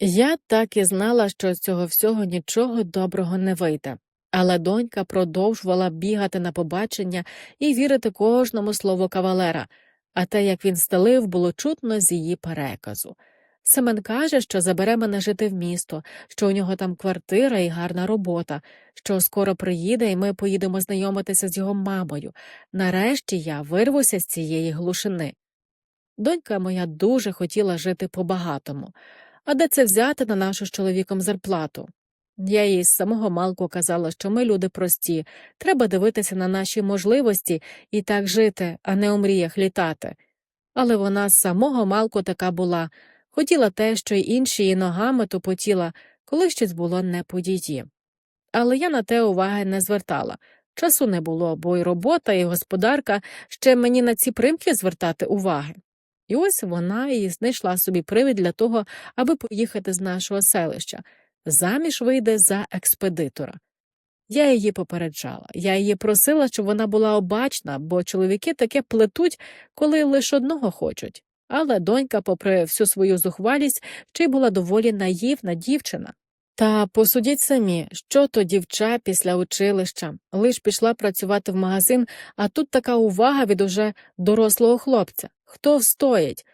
Я так і знала, що з цього всього нічого доброго не вийде. Але донька продовжувала бігати на побачення і вірити кожному слову кавалера, а те, як він стелив, було чутно з її переказу. Семен каже, що забере мене жити в місто, що у нього там квартира і гарна робота, що скоро приїде, і ми поїдемо знайомитися з його мамою. Нарешті я вирвуся з цієї глушини. Донька моя дуже хотіла жити по-багатому. А де це взяти на нашу з чоловіком зарплату? Я їй з самого малку казала, що ми люди прості, треба дивитися на наші можливості і так жити, а не у мріях літати. Але вона з самого малку така була, хотіла те, що й інші її ногами тупотіла, коли щось було не по її. Але я на те уваги не звертала. Часу не було, бо й робота, і господарка ще мені на ці примки звертати уваги. І ось вона і знайшла собі привід для того, аби поїхати з нашого селища. Заміж вийде за експедитора. Я її попереджала, я її просила, щоб вона була обачна, бо чоловіки таке плетуть, коли лише одного хочуть. Але донька, попри всю свою зухвалість, ще й була доволі наївна дівчина. Та посудіть самі, що то дівча після училища, лиш пішла працювати в магазин, а тут така увага від уже дорослого хлопця. Хто встоїть?